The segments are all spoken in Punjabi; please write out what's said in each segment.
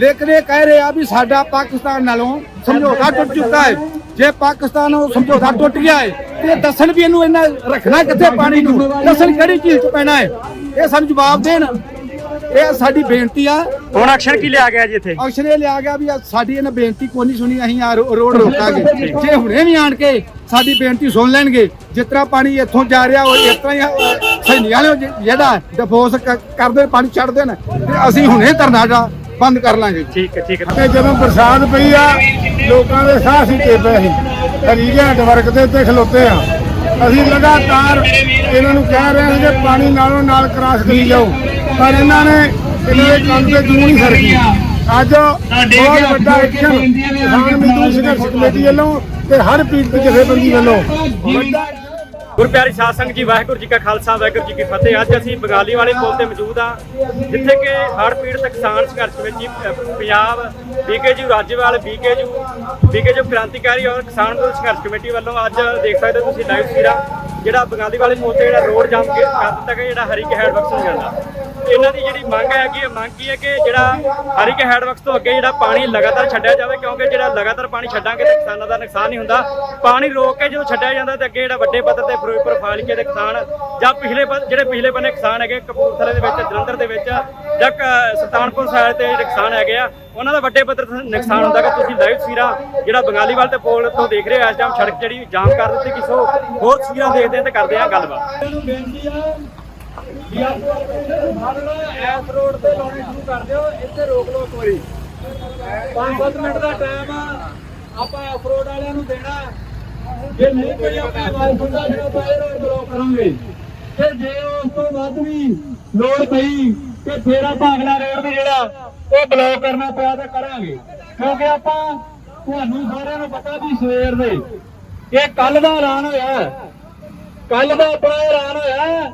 ਲੇਕਿਨ ਇਹ ਕਹਿ ਰਹੇ ਆ ਵੀ ਸਾਡਾ ਪਾਕਿਸਤਾਨ ਨਾਲੋਂ ਸਮਝੌਤਾ ਟੁੱਟ ਚੁੱਕਾ ਹੈ। ਜੇ ਪਾਕਿਸਤਾਨ ਉਹ ਸਮਝੌਤਾ ਟੁੱਟ ਗਿਆ ਹੈ ਤੇ ਦੱਸਣ ਵੀ ਇਹਨੂੰ ਇਹਨਾਂ ਰੱਖਣਾ ਕਿੱਥੇ ਪਾਣੀ ਨੂੰ? ਦੱਸਣ ਕਿਹੜੀ ਚੀਜ਼ 'ਚ ਪੈਣਾ ਹੈ? ਇਹ ਸਾਨੂੰ ਜਵਾਬ ਦੇਣ। ਇਹ ਸਾਡੀ ਬੇਨਤੀ ਆ। ਹੁਣ ਐਕਸ਼ਨ ਕੀ ਲਿਆ ਗਿਆ ਜੀ ਇੱਥੇ? ਅਕਸ਼ਰ ਇਹ ਲਿਆ ਗਿਆ ਵੀ ਸਾਡੀ ਇਹਨਾਂ ਬੇਨਤੀ ਕੋਈ ਨਹੀਂ ਸੁਣੀ ਅਸੀਂ ਆ ਰੋਡ ਰੋਕਾਂਗੇ। ਜੇ। ਹੁਣੇ ਵੀ ਆਣ ਕੇ ਸਾਡੀ ਬੇਨਤੀ ਸੁਣ ਲੈਣਗੇ ਜਿਸ ਤਰ੍ਹਾਂ ਪਾਣੀ ਇੱਥੋਂ ਜਾ ਰਿਹਾ ਉਹ ਇਸ ਤਰ੍ਹਾਂ ਹੀ ਸੈਨੀ ਵਾਲੇ ਜਿ- ਜਿਹੜਾ ਡਿਫੋਰਸ ਕ- ਕਰਦੇ ਪਾਣੀ ਛੱਡ ਦੇਣ ਤੇ ਅਸੀਂ ਹੁਣੇ ਧਰਨਾ ਬੰਦ ਕਰ ਲਾਂਗੇ। ਠੀਕ ਹੈ ਠੀਕ ਹੈ। ਤੇ ਜਦੋਂ ਬਰਸਾਤ ਪਈ ਆ ਲੋਕਾਂ ਦੇ ਸਾਹ ਸੀਤੇ ਪਏ ਸੀ। ਹਰੀਕੇ ਨੈਟਵਰਕ ਦੇ ਉੱਤੇ ਖਲੋਤੇ ਆ। ਅਸੀਂ ਲਗਾਤਾਰ ਇਹਨਾਂ ਨੂੰ ਕਹਿ ਰਹੇ ਹਾਂ ਕਿ ਪਾਣੀ ਨਾਲੋਂ ਨਾਲ ਕਰਾਸ ਕਰੀ ਜਾਓ ਪਰ ਇਹਨਾਂ ਨੇ ਇਹਨਾਂ ਦੇ ਕੰਨ ਤੇ ਜੂੰ ਨਹੀਂ ਸਰਕੀ ਅੱਜ ਬਹੁਤ ਵੱਡਾ ਐਕਸ਼ਨ ਕਿਸਾਨ ਮਜ਼ਦੂਰ ਸੰਘਰਸ਼ ਕਮੇਟੀ ਵੱਲੋਂ ਤੇ ਹਰ ਪੀੜਤ ਜਥੇਬੰਦੀ ਵੱਲੋਂ। ਵੱਡਾ ਗੁਰਪਿਆਰੀ ਸਾਧ ਸੰਗਤ ਜੀ ਵਾਹਿਗੁਰੂ ਜੀ ਕਾ ਖਾਲਸਾ ਵਾਹਿਗੁਰੂ ਜੀ ਕੀ ਫਤਿਹ। ਅੱਜ ਅਸੀਂ ਬਗਾਲੀ ਵਾਲੇ ਪੁਲ ਤੇ ਮੌਜੂਦ ਹਾਂ ਜਿੱਥੇ ਕਿ ਹੜ੍ਹ ਪੀੜਤ ਕਿਸਾਨ ਸੰਘਰਸ਼ ਕਮੇਟੀ ਅਹ, Punjab BKU Rajewal BKU BKU Krantikari ਔਰ ਕਿਸਾਨ ਸੰਘਰਸ਼ ਕਮੇਟੀ ਵੱਲੋਂ ਅੱਜ ਦੇਖ ਸਕਦੇ ਹੋ ਤੁਸੀਂ ਲਾਈਵ ਤਸਵੀਰਾਂ। ਜਿਹੜਾ ਬੰਗਾਲੀ ਵਾਲੇ ਪੁਲ ਜਿਹੜਾ ਰੋਡ ਜਾਮ ਕੇ ਕਰ ਦਿੱਤਾ ਗਿਆ, ਜਿਹੜਾ ਹਰੀਕੇ ਹੈਡ ਵਰਕਸ ਨੂੰ ਜਾਂਦਾ। ਇਹਨਾਂ ਦੀ ਜਿਹੜੀ ਮੰਗ ਹੈਗੀ ਹੈ ਮੰਗ ਕੀ ਹੈ ਕਿ ਜਿਹੜਾ ਹਰੀਕੇ ਹੈਡ ਵਰਕਸ ਤੋਂ ਅੱਗੇ ਜਿਹੜਾ ਪਾਣੀ ਲਗਾਤਾਰ ਛੱਡਿਆ ਜਾਵੇ, ਕਿਉਂਕਿ ਜਿਹੜਾ ਲਗਾਤਾਰ ਪਾਣੀ ਛੱਡਾਂਗੇ ਤਾਂ ਕਿਸਾਨਾਂ ਦਾ ਨੁਕਸਾਨ ਨਹੀਂ ਹੁੰਦਾ। ਪਾਣੀ ਰੋਕ ਕੇ ਜਦੋਂ ਛੱਡਿਆ ਜਾਂਦਾ ਤੇ ਅੱਗੇ ਜਿਹੜਾ ਵੱਡੇ ਪੱਧਰ ਤੇ ਫਿਰੋਜ਼ਪੁਰ, ਫਾਜ਼ਿਲਕੇ ਦੇ ਕਿਸਾਨ ਜਾਂ ਪਿਛਲੇ ਪਾ- ਜਿਹੜੇ ਪਿਛਲੇ ਬੰਨੇ ਕਿਸਾਨ ਹੈਗੇ, ਕਪੂਰਥਲੇ ਦੇ ਵਿੱਚ, ਜਲੰਧਰ ਦੇ ਵਿੱਚ, ਜਾਂ ਕ- ਸੁਲਤਾਨਪੁਰ ਸਾਹਿਬ ਤੇ ਜਿਹੜੇ ਕਿਸਾਨ ਹੈਗੇ ਆ ਉਹਨਾਂ ਦਾ ਵੱਡੇ ਪੱਧਰ ਤੇ ਨੁਕਸਾਨ ਹੁੰਦਾ ਕਿ ਤੁਸੀਂ ਲਾਈਵ ਤਸਵੀਰਾਂ ਜਿਹੜਾ ਬੰਗਾਲੀਵਾਲ ਤੇ ਪੋਲ ਤੋਂ ਦੇਖ ਰਹੇ ਹੋ, ਇਸ ਟਾਈਮ ਸੜਕ ਜਿਹੜੀ ਜਾਮ ਕਰ ਦਿੱਤੀ ਕਿ ਸੋ ਹੋਰ ਤਸਵੀਰਾਂ ਦੇਖਦੇ ਹਾਂ ਤੇ ਕਰਦੇ ਹਾਂ ਗੱਲਬਾਤ। ਐਸ ਰੋਡ ਤੇ ਲਾਉਣੀ ਸ਼ੁਰੂ ਕਰ ਦਿਓ, ਇੱਥੇ ਰੋਕ ਲਓ ਇੱਕ ਵਾਰੀ। 5-7 ਮਿੰਟ ਦਾ ਟਾਈਮ ਆ, ਆਪਾਂ ਐਸ ਰੋਡ ਵਾਲਿਆਂ ਨੂੰ ਦੇਣਾ। ਜੇ ਨਹੀਂ ਕੋਈ ਆਪਣਾ ਆਵਾਜ਼ ਸੁਣਦਾ ਫਿਰ ਆਪਾਂ ਇਹ ਰੋਡ ਬਲੌਕ ਕਰਾਂਗੇ, ਤੇ ਜੇ ਉਸ ਤੋਂ ਵੱਧ ਵੀ ਲੋੜ ਪਈ ਤੇ ਫੇਰ ਆਪਾਂ ਅਗਲਾ ਰੋਡ ਵੀ ਜਿਹੜਾ ਉਹ ਬਲੌਕ ਕਰਨਾ ਪਿਆ ਤਾਂ ਕਰਾਂਗੇ। ਕਿਉਂਕਿ ਆਪਾਂ ਤੁਹਾਨੂੰ ਸਾਰਿਆਂ ਨੂੰ ਪਤਾ ਵੀ ਸਵੇਰ ਦੇ ਇਹ ਕੱਲ ਦਾ ਐਲਾਨ ਹੋਇਆ ਕੱਲ ਦਾ ਆਪਣਾ ਐਲਾਨ ਹੋਇਆ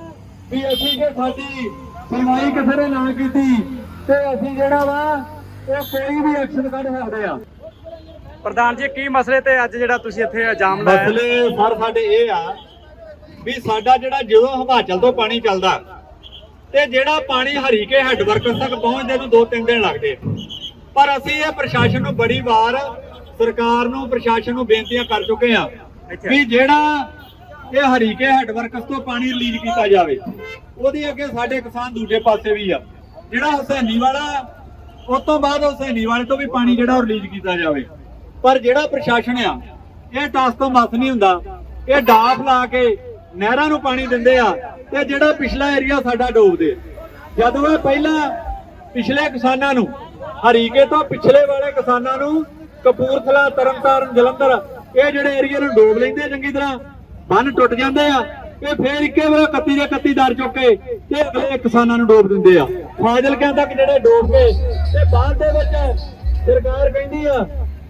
ਵੀ ਅਸੀਂ ਜੇ ਸਾਡੀ ਸੁਣਵਾਈ ਕਿਸੇ ਨੇ ਨਾ ਕੀਤੀ ਤੇ ਅਸੀਂ ਜਿਹੜਾ ਵਾ ਉਹ ਕੋਈ ਵੀ ਐਕਸ਼ਨ ਕੱਢ ਸਕਦੇ ਆ ਪ੍ਰਧਾਨ ਜੀ ਕੀ ਮਸਲੇ ਤੇ ਅੱਜ ਜਿਹੜਾ ਤੁਸੀਂ ਇੱਥੇ ਜਾਮ ਲਾਇਆ? ਮਸਲੇ ਸਰ ਸਾਡੇ ਇਹ ਆ ਵੀ ਸਾਡਾ ਜਿਹੜਾ ਜਦੋਂ ਹਿਮਾਚਲ ਤੋਂ ਪਾਣੀ ਚੱਲਦਾ ਤੇ ਜਿਹੜਾ ਪਾਣੀ ਹਰੀਕੇ ਹੈੱਡ ਵਰਕਸ ਤੱਕ ਪਹੁੰਚਦੇ ਨੂੰ 2-3 ਦਿਨ ਲੱਗਦੇ। ਪਰ ਅਸੀਂ ਇਹ ਪ੍ਰਸ਼ਾਸਨ ਨੂੰ ਬੜੀ ਵਾਰ ਸਰਕਾਰ ਨੂੰ ਪ੍ਰਸ਼ਾਸਨ ਨੂੰ ਬੇਨਤੀਆਂ ਕਰ ਚੁੱਕੇ ਆ। ਵੀ ਜਿਹੜਾ ਇਹ ਹਰੀਕੇ ਹੈੱਡ ਵਰਕਸ ਤੋਂ ਪਾਣੀ ਰਿਲੀਜ਼ ਕੀਤਾ ਜਾਵੇ ਉਹਦੇ ਅੱਗੇ ਸਾਡੇ ਕਿਸਾਨ ਦੂਜੇ ਪਾਸੇ ਵੀ ਆ। ਜਿਹੜਾ ਹੁਸੈਨੀ ਵਾਲਾ ਉਸ ਤੋਂ ਬਾਅਦ ਹੁਸੈਨੀ ਵਾਲੇ ਤੋਂ ਵੀ ਪਾਣੀ ਜਿਹੜਾ ਰਿਲੀਜ਼ ਕੀਤਾ ਜਾਵੇ। ਪਰ ਜਿਹੜਾ ਪ੍ਰਸ਼ਾਸਨ ਆ ਇਹ ਟਾਸ ਤੋਂ ਮਸ ਨਹੀਂ ਹੁੰਦਾ। ਇਹ ਡਾਫ ਲਾ ਕੇ ਨਹਿਰਾਂ ਨੂੰ ਪਾਣੀ ਦਿੰਦੇ ਆ। ਤੇ ਜਿਹੜਾ ਪਿਛਲਾ ਏਰੀਆ ਸਾਡਾ ਡੋਬਦੇ। ਜਦੋਂ ਇਹ ਪਹਿਲਾਂ ਪਿਛਲੇ ਕਿਸਾਨਾਂ ਨੂੰ, ਹਰੀਕੇ ਤੋਂ ਪਿਛਲੇ ਵਾਲੇ ਕਿਸਾਨਾਂ ਨੂੰ ਕਪੂਰਥਲਾ, ਤਰਨਤਾਰਨ, ਜਲੰਧਰ, ਇਹ ਜਿਹੜੇ ਏਰੀਆ ਨੂੰ ਡੋਬ ਲੈਂਦੇ ਚੰਗੀ ਤਰ੍ਹਾਂ, ਬੰਨ ਟੁੱਟ ਜਾਂਦੇ ਆ, ਇਹ ਫੇਰ ਇੱਕੇ ਵਾਰ 31 ਦੇ 31 ਦਰ ਚੁੱਕ ਕੇ ਤੇ ਅਗਲੇ ਕਿਸਾਨਾਂ ਨੂੰ ਡੋਬ ਦਿੰਦੇ ਆ। ਫਾਜ਼ਿਲਕਿਆਂ ਤੱਕ ਜਿਹੜੇ ਡੋਬ ਕੇ ਤੇ ਬਾਅਦ ਦੇ ਵਿੱਚ ਸਰਕਾਰ ਕਹਿੰਦੀ ਆ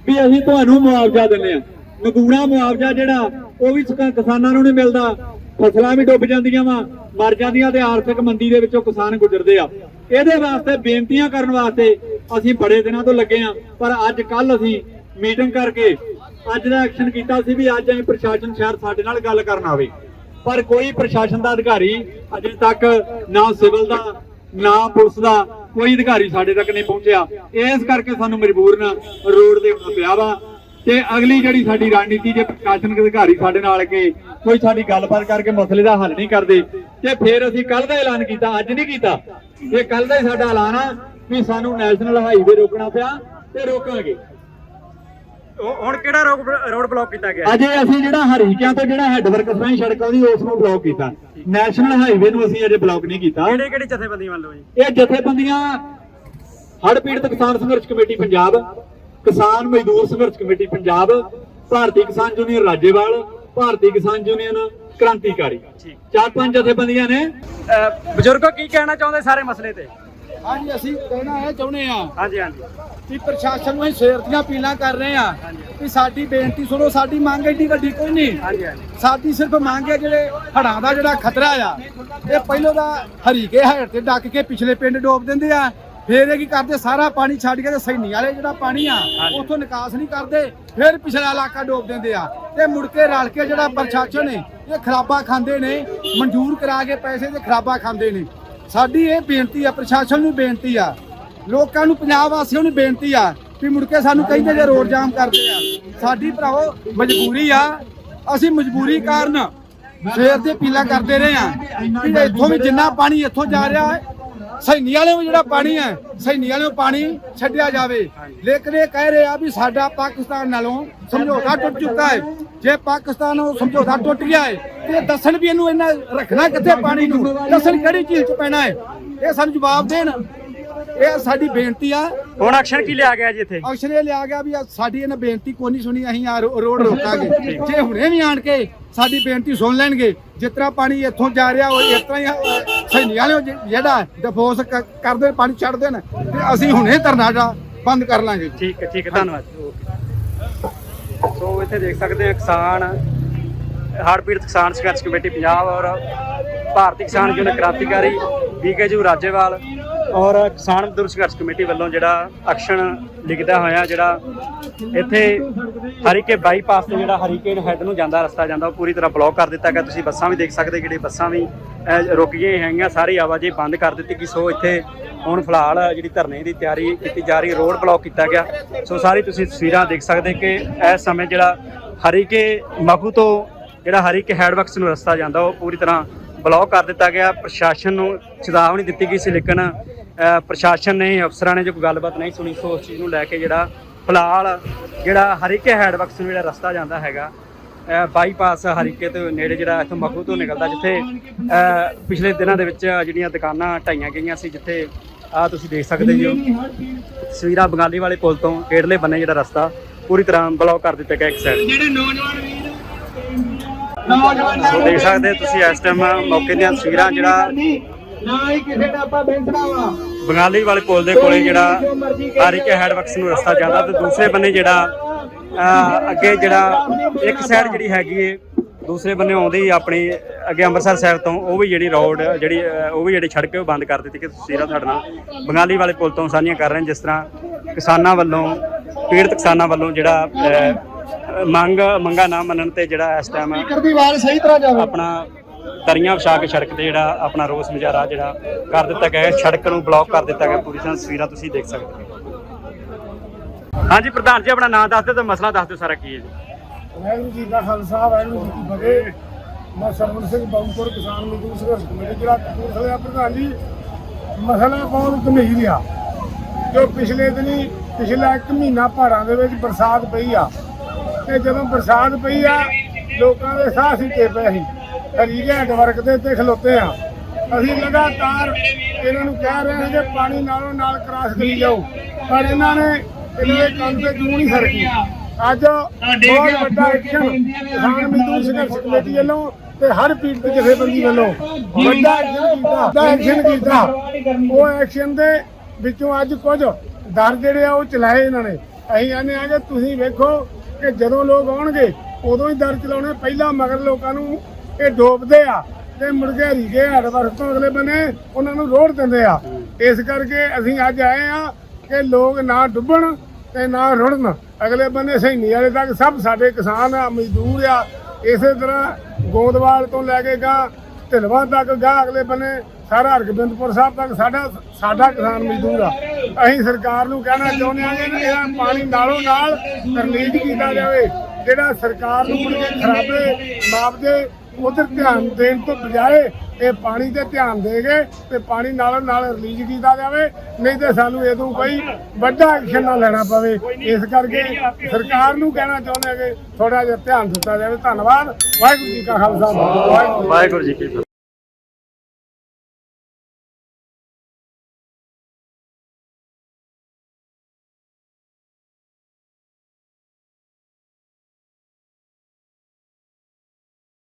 ਵੀ ਅਸੀਂ ਤੁਹਾਨੂੰ ਮੁਆਵਜ਼ਾ ਦਿੰਦੇ ਆ। ਨਗੂਣਾ ਮੁਆਵਜ਼ਾ ਜਿਹੜਾ, ਉਹ ਵੀ ਕਿਸਾਨਾਂ ਨੂੰ ਨਹੀਂ ਮਿਲਦਾ। ਫਸਲਾਂ ਵੀ ਡੁੱਬ ਜਾਂਦੀਆਂ ਵਾ, ਮਰ ਜਾਂਦੀਆਂ ਤੇ ਆਰਥਿਕ ਮੰਦੀ ਦੇ ਵਿੱਚੋਂ ਕਿਸਾਨ ਗੁਜ਼ਰਦੇ ਆ। ਇਹਦੇ ਵਾਸਤੇ ਬੇਨਤੀਆਂ ਕਰਨ ਵਾਸਤੇ ਅਸੀਂ ਬੜੇ ਦਿਨਾਂ ਤੋਂ ਲੱਗੇ ਆ, ਪਰ ਅੱਜ ਕੱਲ ਅਸੀਂ ਮੀਟਿੰਗ ਕਰਕੇ ਅੱਜ ਦਾ ਐਕਸ਼ਨ ਕੀਤਾ ਸੀ ਵੀ ਅੱਜ ਅਸੀਂ ਪ੍ਰਸ਼ਾਸਨ ਸ਼ਹਿਰ ਸਾਡੇ ਨਾਲ ਗੱਲ ਕਰਨ ਆਵੇ। ਪਰ ਕੋਈ ਪ੍ਰਸ਼ਾਸਨ ਦਾ ਅਧਿਕਾਰੀ ਅਜੇ ਤੱਕ ਨਾ ਸਿਵਲ ਦਾ, ਨਾ ਪੁਲਿਸ ਦਾ ਕੋਈ ਅਧਿਕਾਰੀ ਸਾਡੇ ਤੱਕ ਨਹੀਂ ਪਹੁੰਚਿਆ। ਇਸ ਕਰਕੇ ਸਾਨੂੰ ਮਜਬੂਰਨ ਰੋਡ ਦੇ ਉੱਤੇ ਪਿਆ ਵਾ। ਤੇ ਅਗਲੀ ਜਿਹੜੀ ਸਾਡੀ ਰਣਨੀਤੀ ਜੇ ਪ੍ਰਸ਼ਾਸਨਿਕ ਅਧਿਕਾਰੀ ਸਾਡੇ ਨਾਲ ਕੇ ਕੋਈ ਸਾਡੀ ਗੱਲਬਾਤ ਕਰਕੇ ਮਸਲੇ ਦਾ ਹੱਲ ਨਹੀਂ ਕਰਦੇ ਤੇ ਫਿਰ ਅਸੀਂ ਕੱਲ ਦਾ ਐਲਾਨ ਕੀਤਾ ਅੱਜ ਨਹੀਂ ਕੀਤਾ। ਇਹ ਕੱਲ ਦਾ ਹੀ ਸਾਡਾ ਐਲਾਨ ਆ ਵੀ ਸਾਨੂੰ ਨੈਸ਼ਨਲ ਹਾਈਵੇ ਰੋਕਣਾ ਪਿਆ ਤੇ ਰੋਕਾਂਗੇ। ਹੁਣ ਕਿਹੜਾ ਰੋਡ ਬਲੌਕ ਕੀਤਾ ਗਿਆ? ਅਜੇ ਅਸੀਂ ਜਿਹੜਾ ਹਰੀਕਿਆਂ ਤੋਂ ਜਿਹੜਾ ਹੈੱਡ ਵਰਕਸ ਰਾਹੀਂ ਸੜਕ ਆਉਂਦੀ ਉਸ ਨੂੰ ਬਲੌਕ ਕੀਤਾ। ਨੈਸ਼ਨਲ ਹਾਈਵੇ ਨੂੰ ਅਸੀਂ ਅਜੇ ਬਲੌਕ ਨਹੀਂ ਕੀਤਾ। ਕਿਹੜੇ ਕਿਹੜੇ ਜਥੇਬੰਦੀਆਂ ਵੱਲੋਂ ਜੀ? ਇਹ ਜਥੇਬੰਦੀਆਂ ਹੜ੍ਹ ਪੀੜਤ ਕਿਸਾਨ ਸੰਘਰਸ਼ ਕਮੇਟੀ ਪੰਜਾਬ ਕਿਸਾਨ ਮਜ਼ਦੂਰ ਸੰਘਰਸ਼ ਕਮੇਟੀ ਪੰਜਾਬ ਭਾਰਤੀ ਕਿਸਾਨ ਯੂਨੀਅਨ ਰਾਜੇਵਾਲ ਭਾਰਤੀ ਕਿਸਾਨ ਯੂਨੀਅਨ ਕ੍ਰਾਂਤੀਕਾਰੀ। ਚਾਰ ਪੰਜ ਜਥੇਬੰਦੀਆਂ ਨੇ। ਬਜ਼ੁਰਗੋ ਕੀ ਕਹਿਣਾ ਚਾਹੁੰਦੇ ਸਾਰੇ ਮਸਲੇ ਤੇ? ਹਾਂਜੀ ਅਸੀਂ ਕਹਿਣਾ ਇਹ ਚਾਹੁੰਦੇ ਆ ਹਾਂਜੀ ਹਾਂਜੀ। ਕਿ ਪ੍ਰਸ਼ਾਸਨ ਨੂੰ ਅਸੀਂ ਸਵੇਰ ਦੀਆਂ ਅਪੀਲਾਂ ਕਰ ਰਹੇ ਆ ਕਿ ਸਾਡੀ ਬੇਨਤੀ ਸੁਣੋ ਸਾਡੀ ਮੰਗ ਏਡੀ ਵੱਡੀ ਕੋਈ ਨਹੀਂ। ਹਾਂਜੀ ਹਾਂਜੀ। ਸਾਡੀ ਸਿਰਫ ਮੰਗ ਹੈ ਜਿਹੜੇ ਹੜਾਂ ਦਾ ਜਿਹੜਾ ਖਤਰਾ ਆ ਇਹ ਪਹਿਲੋਂ ਦਾ ਹਰੀਕੇ ਹੈਡ ਤੇ ਡੱਕ ਕੇ ਪਿਛਲੇ ਪਿੰਡ ਡੋਬ ਦਿੰਦੇ ਆ ਫੇਰ ਇਹ ਕੀ ਕਰਦੇ? ਸਾਰਾ ਪਾਣੀ ਛੱਡ ਕੇ ਤੇ ਸੈਣੀ ਵਾਲੇ ਜਿਹੜਾ ਪਾਣੀ ਆ ਉੱਥੋਂ ਨਿਕਾਸ ਨਹੀਂ ਕਰਦੇ ਫਿਰ ਪਿਛਲਾ ਇਲਾਕਾ ਡੋਬ ਦਿੰਦੇ ਆ। ਤੇ ਮੁੜ ਕੇ ਰਲ ਕੇ ਜਿਹੜਾ ਪ੍ਰਸ਼ਾਸਨ ਨੇ ਇਹ ਖਰਾਬਾ ਖਾਂਦੇ ਨੇ ਮਨਜ਼ੂਰ ਕਰਾ ਕੇ ਪੈਸੇ ਤੇ ਖਰਾਬਾ ਖਾਂਦੇ ਨੇ। ਸਾਡੀ ਇਹ ਬੇਨਤੀ ਆ ਪ੍ਰਸ਼ਾਸਨ ਨੂੰ ਬੇਨਤੀ ਆ ਲੋਕਾਂ ਨੂੰ ਪੰਜਾਬ ਵਾਸੀਆਂ ਨੂੰ ਬੇਨਤੀ ਆ ਵੀ ਮੁੜ ਕੇ ਸਾਨੂੰ ਕਹਿੰਦੇ ਜੇ ਰੋਡ ਜਾਮ ਕਰਦੇ ਆ। ਸਾਡੀ ਭਰਾਵੋ ਮਜਬੂਰੀ ਆ ਅਸੀਂ ਮਜਬੂਰੀ ਕਾਰਨ ਸਵੇਰ ਦੇ ਪੀਲਾ ਕਰਦੇ ਰਹੇ ਆ ਇੱਥੋਂ ਵੀ ਜਿੰਨਾ ਪਾਣੀ ਇੱਥੋਂ ਜਾ ਰਿਹਾ ਹੈ ਸੈਨੀ ਵਾਲਿਆਂ ਜਿਹੜਾ ਪਾਣੀ ਹੈ ਸੈਨੀ ਵਾਲਿਆਂ ਪਾਣੀ ਛੱਡਿਆ ਜਾਵੇ। ਲੇਕਿਨ ਇਹ ਕਹਿ ਰਹੇ ਆ ਵੀ ਸਾਡਾ ਪਾਕਿਸਤਾਨ ਨਾਲੋਂ ਸਮਝੌਤਾ ਟੁੱਟ ਚੁੱਕਾ ਹੈ। ਜੇ ਪਾਕਿਸਤਾਨ ਉਹ ਸਮਝੌਤਾ ਟੁੱਟ ਗਿਆ ਹੈ, ਤੇ ਦੱਸਣ ਵੀ ਇਹਨੂੰ ਇਹਨਾਂ ਰੱਖਣਾ ਕਿੱਥੇ ਪਾਣੀ ਨੂੰ? ਦੱਸਣ ਕਿਹੜੀ ਚੀਜ਼ 'ਚ ਪੈਣਾ ਹੈ? ਇਹ ਸਾਨੂੰ ਜਵਾਬ ਦੇਣ। ਇਹ ਸਾਡੀ ਬੇਨਤੀ ਆ। ਹੁਣ ਐਕਸ਼ਨ ਕੀ ਲਿਆ ਗਿਆ ਜੀ ਇੱਥੇ? ਅਕਸ਼ਰ ਇਹ ਲਿਆ ਗਿਆ ਵੀ ਸਾਡੀ ਇਹਨਾਂ ਬੇਨਤੀ ਕੋਈ ਨਹੀਂ ਸੁਣੀ ਅਸੀਂ ਆ ਰੋਡ ਰੋਕਾਂਗੇ। ਜੇ ਹੁਣੇ ਵੀ ਆਣ ਕੇ ਸਾਡੀ ਬੇਨਤੀ ਸੁਣ ਲੈਣਗੇ ਜਿਸ ਤਰ੍ਹਾਂ ਪਾਣੀ ਇੱਥੋਂ ਜਾ ਰਿਹਾ ਉਹ ਇਸ ਤਰ੍ਹਾਂ ਹੀ ਸੈਨੀ ਵਾਲੇ ਜਿਹੜਾ ਡਿਫੋਰਸ ਕ- ਕਰਦੇ ਪਾਣੀ ਛੱਡ ਦੇਣ ਤੇ ਅਸੀਂ ਹੁਣੇ ਧਰਨਾ ਜਿਹੜਾ ਬੰਦ ਕਰ ਲਾਂਗੇ। ਠੀਕ ਹੈ ਠੀਕ ਹੈ ਧੰਨਵਾਦ। ਸੋ ਇੱਥੇ ਦੇਖ ਸਕਦੇ ਆ ਕਿਸਾਨ ਹੜ੍ਹ ਪੀੜਤ ਕਿਸਾਨ ਸੰਘਰਸ਼ ਕਮੇਟੀ ਪੰਜਾਬ ਔਰ ਭਾਰਤੀ ਕਿਸਾਨ ਯੂਨੀਅਨ ਕ੍ਰਾਂਤੀਕਾਰੀ ਬੀਕੇਯੂ ਰਾਜੇਵਾਲ। ਔਰ ਕਿਸਾਨ ਮਜ਼ਦੂਰ ਸੰਘਰਸ਼ ਕਮੇਟੀ ਵੱਲੋਂ ਜਿਹੜਾ ਐਕਸ਼ਨ ਲਿਖਦਾ ਹੋਇਆ, ਜਿਹੜਾ ਇੱਥੇ ਹਰੀਕੇ ਬਾਈਪਾਸ ਤੇ ਜਿਹੜਾ ਹਰੀਕੇਨ ਹੈੱਡ ਨੂੰ ਜਾਂਦਾ, ਰਸਤਾ ਜਾਂਦਾ, ਉਹ ਪੂਰੀ ਤਰ੍ਹਾਂ ਬਲੌਕ ਕਰ ਦਿੱਤਾ ਗਿਆ। ਤੁਸੀਂ ਬੱਸਾਂ ਵੀ ਦੇਖ ਸਕਦੇ, ਜਿਹੜੇ ਬੱਸਾਂ ਵੀ ਰੁਕ ਗਈਆਂ ਹੈਗੀਆਂ, ਸਾਰੀ ਆਵਾਜਾਈ ਬੰਦ ਕਰ ਦਿੱਤੀ ਗਈ। ਸੋ ਇੱਥੇ ਹੁਣ ਫਿਲਹਾਲ ਜਿਹੜੀ ਧਰਨੇ ਦੀ ਤਿਆਰੀ ਕੀਤੀ ਜਾ ਰਹੀ, ਰੋਡ ਬਲੌਕ ਕੀਤਾ ਗਿਆ। ਸੋ ਸਾਰੀ ਤੁਸੀਂ ਤਸਵੀਰਾਂ ਦੇਖ ਸਕਦੇ ਕਿ ਇਸ ਸਮੇਂ ਜਿਹੜਾ ਹਰੀਕੇ ਮਖੂ ਤੋਂ ਜਿਹੜਾ ਹਰੀਕੇ ਹੈਡਵਰਕਸ ਨੂੰ ਰਸਤਾ ਜਾਂਦਾ, ਉਹ ਪੂਰੀ ਤਰ੍ਹਾਂ ਬਲੌਕ ਕਰ ਦਿੱਤਾ ਗਿਆ। ਪ੍ਰਸ਼ਾਸਨ ਨੂੰ ਚੇਤਾਵਨੀ ਦਿੱਤੀ ਗਈ ਸੀ, ਲੇਕਿਨ ਪ੍ਰਸ਼ਾਸਨ ਨੇ ਅਫਸਰਾਂ ਨੇ ਜੋ ਕੋਈ ਗੱਲਬਾਤ ਨਹੀਂ ਸੁਣੀ ਸੋ ਉਸ ਚੀਜ਼ ਨੂੰ ਲੈ ਕੇ ਜਿਹੜਾ ਫਿਲਹਾਲ ਜਿਹੜਾ ਹਰੀਕੇ ਹੈਡਵਰਕਸ ਨੂੰ ਜਿਹੜਾ ਰਸਤਾ ਜਾਂਦਾ ਹੈਗਾ ਬਾਈਪਾਸ ਹਰੀਕੇ ਤੋਂ ਨੇੜੇ ਜਿਹੜਾ ਇੱਥੋਂ ਮਖੂ ਤੋਂ ਨਿਕਲਦਾ ਜਿੱਥੇ ਪਿਛਲੇ ਦਿਨਾਂ ਦੇ ਵਿੱਚ ਜਿਹੜੀਆਂ ਦੁਕਾਨਾਂ ਢਾਈਆਂ ਗਈਆਂ ਸੀ ਜਿੱਥੇ ਆ ਤੁਸੀਂ ਦੇਖ ਸਕਦੇ ਜੀ ਤਸਵੀਰਾਂ ਬੰਗਾਲੀ ਵਾਲੇ ਪੁਲ ਤੋਂ ਹੇਠਲੇ ਬੰਨੇ ਜਿਹੜਾ ਰਸਤਾ ਪੂਰੀ ਤਰ੍ਹਾਂ ਬਲੌਕ ਕਰ ਦਿੱਤਾ ਗਿਆ ਇੱਕ ਸਾਈਡ ਜਿਹੜੇ ਨੌਜਵਾਨ ਵੀਰ ਨੌਜਵਾਨ ਦੇਖ ਸਕਦੇ ਹੋ ਤੁਸੀਂ ਇਸ ਟਾਈਮ ਮੌਕੇ ਦੀਆਂ ਤਸਵੀਰਾਂ ਜਿਹੜਾ ਨਾ ਹੀ ਕਿਸੇ ਦਾ ਆਪਾਂ ਬੈਂਕਣਾ ਵਾ। ਬੰਗਾਲੀ ਵਾਲੇ ਪੁਲ ਦੇ ਕੋਲੇ ਜਿਹੜਾ ਹਰੀਕੇ ਹੈਡਵਰਕਸ ਨੂੰ ਰਸਤਾ ਜਾਂਦਾ ਤੇ ਦੂਸਰੇ ਬੰਨੇ ਜਿਹੜਾ ਅੱਗੇ ਜਿਹੜਾ ਇੱਕ ਸਾਈਡ ਜਿਹੜੀ ਹੈਗੀ ਏ ਦੂਸਰੇ ਬੰਨੇ ਆਉਂਦੀ ਹੀ ਆਪਣੀ ਅੱਗੇ ਅੰਮ੍ਰਿਤਸਰ ਸਾਹਿਬ ਤੋਂ ਉਹ ਵੀ ਜਿਹੜੀ ਰੋਡ ਜਿਹੜੀ ਉਹ ਵੀ ਜਿਹੜੀ ਸੜਕ ਬੰਦ ਕਰ ਦਿੱਤੀ ਕਿ ਤਸਵੀਰਾਂ ਤੁਹਾਡੇ ਨਾਲ। ਬੰਗਾਲੀ ਵਾਲੇ ਪੁਲ ਤੋਂ ਸਾਂਝੀਆਂ ਕਰ ਰਹੇ ਜਿਸ ਤਰ੍ਹਾਂ ਕਿਸਾਨਾਂ ਵੱਲੋਂ ਪੀੜਤ ਕਿਸਾਨਾਂ ਵੱਲੋਂ ਜਿਹੜਾ ਮੰਗ ਮੰਗਾ ਨਾ ਮੰਨਣ ਤੇ ਜਿਹੜਾ ਇਸ ਟਾਈਮ ਦੀ ਆਵਾਜ਼ ਸਹੀ ਤਰ੍ਹਾਂ ਜਾਵੇ। ਆਪਣਾ ਦਰੀਆਂ ਵਿਛਾ ਕੇ ਸੜਕ ਤੇ ਜਿਹੜਾ ਆਪਣਾ ਰੋਸ ਮੁਜ਼ਾਹਰਾ ਜਿਹੜਾ ਕਰ ਦਿੱਤਾ ਗਿਆ ਹੈ। ਸੜਕ ਨੂੰ ਬਲੌਕ ਕਰ ਦਿੱਤਾ ਗਿਆ। ਪੂਰੀ ਤਰ੍ਹਾਂ ਤਸਵੀਰਾਂ ਤੁਸੀਂ ਦੇਖ ਸਕਦੇ ਹੋ। ਹਾਂਜੀ, ਪ੍ਰਧਾਨ ਜੀ, ਆਪਣਾ ਨਾਮ ਦੱਸ ਦਿਓ ਤੇ ਮਸਲਾ ਦੱਸ ਦਿਓ ਸਾਰਾ ਕੀ ਹੈ ਜੀ। ਵਾਹਿਗੁਰੂ ਜੀ ਦਾ ਖਾਲਸਾ, ਵਾਹਿਗੁਰੂ ਜੀ ਕੀ ਫਤਿਹ। ਮੈਂ ਸਰਵਣ ਸਿੰਘ ਬਾਉਪੁਰ ਕਿਸਾਨ ਮਜ਼ਦੂਰ ਸੰਘਰਸ਼ ਕਮੇਟੀ ਜਿਹੜਾ ਕਪੂਰਥਲੇ ਪ੍ਰਧਾਨ ਜੀ। ਮਸਲਾ ਬਹੁਤ ਗੰਭੀਰ ਆ। ਜੋ ਪਿਛਲੇ ਦਿਨੀ, ਪਿਛਲਾ ਇੱਕ ਮਹੀਨਾ ਪਹਾੜਾਂ ਦੇ ਵਿੱਚ ਬਰਸਾਤ ਪਈ ਆ। ਤੇ ਜਦੋਂ ਬਰਸਾਤ ਪਈ ਆ, ਲੋਕਾਂ ਦੇ ਸਾਹ ਸੀਤੇ ਪਏ ਸੀ। ਹਰੀਕੇ ਨੈਟਵਰਕ ਦੇ ਉੱਤੇ ਖਲੋਤੇ ਆ। ਅਸੀਂ ਲਗਾਤਾਰ ਇਹਨਾਂ ਨੂੰ ਕਹਿ ਰਹੇ ਹਾਂ ਕਿ ਪਾਣੀ ਨਾਲੋਂ ਨਾਲ ਕ੍ਰਾਸ ਕਰੀ ਜਾਓ। ਪਰ ਇਹਨਾਂ ਨੇ ਇਹਨਾਂ ਦੇ ਕੰਨ ਤੇ ਜੂੰ ਨਹੀਂ ਸਰਕੀ। ਅੱਜ ਬਹੁਤ ਵੱਡਾ ਐਕਸ਼ਨ ਕਿਸਾਨ ਮਜ਼ਦੂਰ ਸੰਘਰਸ਼ ਕਮੇਟੀ ਵੱਲੋਂ ਤੇ ਹਰ ਪੀੜਤ ਜਥੇਬੰਦੀ ਵੱਲੋਂ ਵੱਡਾ ਐਕਸ਼ਨ ਕੀਤਾ ਵੱਡਾ ਐਕਸ਼ਨ ਕੀਤਾ। ਉਹ ਐਕਸ਼ਨ ਦੇ ਵਿੱਚੋਂ ਅੱਜ ਕੁਝ ਦਰ ਜਿਹੜੇ ਆ ਉਹ ਚਲਾਏ ਇਹਨਾਂ ਨੇ। ਅਸੀਂ ਆਨੇ ਆ ਕਿ ਤੁਸੀਂ ਵੇਖੋ ਕਿ ਜਦੋਂ ਲੋਕ ਆਉਣਗੇ ਉਦੋਂ ਹੀ ਦਰ ਚਲਾਉਣੇ। ਪਹਿਲਾਂ ਮਗਰ ਲੋਕਾਂ ਨੂੰ ਇਹ ਡੋਬਦੇ ਆ ਤੇ ਮੁੜ ਕੇ ਰੀਗੇ ਹੜਵਰ ਤੋਂ ਅਗਲੇ ਬੰਨੇ ਉਹਨਾਂ ਨੂੰ ਰੋੜ ਦਿੰਦੇ ਆ। ਇਸ ਕਰਕੇ ਅਸੀਂ ਅੱਜ ਆਏ ਆ ਕਿ ਲੋਕ ਨਾ ਡੁੱਬਣ ਤੇ ਨਾ ਰੁੜਨ। ਅਗਲੇ ਬੰਨੇ ਸ਼ਹੀਨੀ ਵਾਲੇ ਤੱਕ ਸਭ ਸਾਡੇ ਕਿਸਾਨ ਆ, ਮਜ਼ਦੂਰ ਆ, ਇਸੇ ਤਰ੍ਹਾਂ ਗੋਦਵਾਲ ਤੋਂ ਲੈ ਕੇ ਗਾ, ਢਿਲਵਾ ਤੱਕ ਗਾ ਅਗਲੇ ਬੰਨੇ ਸਾਰਾ ਹਰਗੋਬਿੰਦਪੁਰ ਸਾਹਿਬ ਤੱਕ ਸਾਡਾ ਸਾਡਾ ਕਿਸਾਨ ਮਜ਼ਦੂਰ ਆ। ਅਸੀਂ ਸਰਕਾਰ ਨੂੰ ਕਹਿਣਾ ਚਾਹੁੰਦੇ ਆ ਕਿ ਇਹਦਾ ਪਾਣੀ ਨਾਲੋਂ ਨਾਲ ਰਿਲੀਜ਼ ਕੀਤਾ ਜਾਵੇ। ਜਿਹੜਾ ਸਰਕਾਰ ਨੂੰ ਮੁੜ ਕੇ ਖਰਾਬੇ ਮਾਪਦੇ ਉਧਰ ਧਿਆਨ ਦੇਣ ਤੋਂ ਬਜਾਏ ਇਹ ਪਾਣੀ ਤੇ ਧਿਆਨ ਦੇ ਗਏ ਤੇ ਪਾਣੀ ਨਾਲੋਂ ਨਾਲ ਰਿਲੀਜ਼ ਕੀਤਾ ਜਾਵੇ, ਨਹੀਂ ਤੇ ਸਾਨੂੰ ਇਹਦੋਂ ਕੋਈ ਵੱਡਾ ਐਕਸ਼ਨ ਨਾ ਲੈਣਾ ਪਵੇ। ਇਸ ਕਰਕੇ ਸਰਕਾਰ ਨੂੰ ਕਹਿਣਾ ਚਾਹੁੰਦੇ ਹਾਂ ਕਿ ਥੋੜਾ ਜਿਹਾ ਧਿਆਨ ਦਿੱਤਾ ਜਾਵੇ। ਧੰਨਵਾਦ। ਵਾਹਿਗੁਰੂ ਜੀ ਕਾ ਖਾਲਸਾ। ਵਾਹਿਗੁਰੂ ਵਾਹਿਗੁਰੂ ਜੀ ਕੀ ਫਤਿਹ।